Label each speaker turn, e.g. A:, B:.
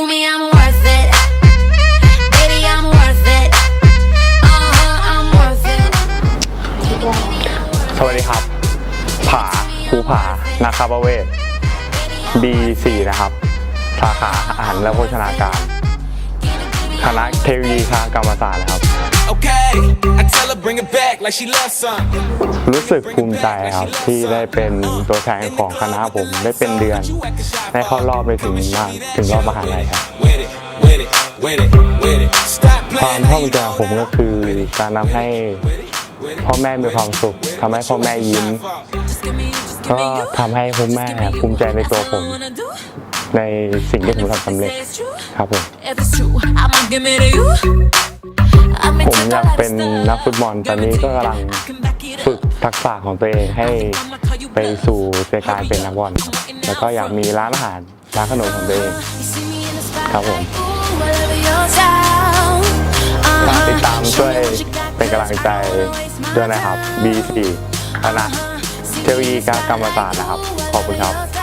A: me I'm worth it. Baby, I'm worth it. Uh huh, I'm worth it.
B: สวัสดีครับ ผาภูผานาคาบเวศ B4 นะครับ สาขาอาหารและโภชนาการ คณะเทคโนโลยีทางกรรมศาสตร์นะครับ
C: Okay,
B: รู้สึกภูมิใจครับที่ได้เป็นตัวแทนของคณะผมได้เป็นเดือน ได้เข้ารอบไปถึงมาถึงรอบมหาลัยครับ
C: With it, with it, with it, with it. Stop
B: ความ
C: playing.
B: ภาคภูมิใจของผมก็คือการทำให้พ่อแม่มีความสุขทำให้พ่อแม่ยิ้ม ก็ทำให้พ่อแม่ภูมิใจในตัวผม ในสิ่งที่ผมทำสำเร็จครับผม ผมอยากเป็นนักฟุตบอลตอนนี้ก็กำลังฝึกทักษะของตัวเองให้ไปสู่ในการเป็นนักบอลแล้วก็อยากมีร้านอาหารร้านขนมของตัวเองครับผมฝากติดตามช่วยเป็นกำลังใจด้วยนะครับ B4 คณะเทคโนโลยีการกรรมศาสตร์นะครับ ขอบคุณครับ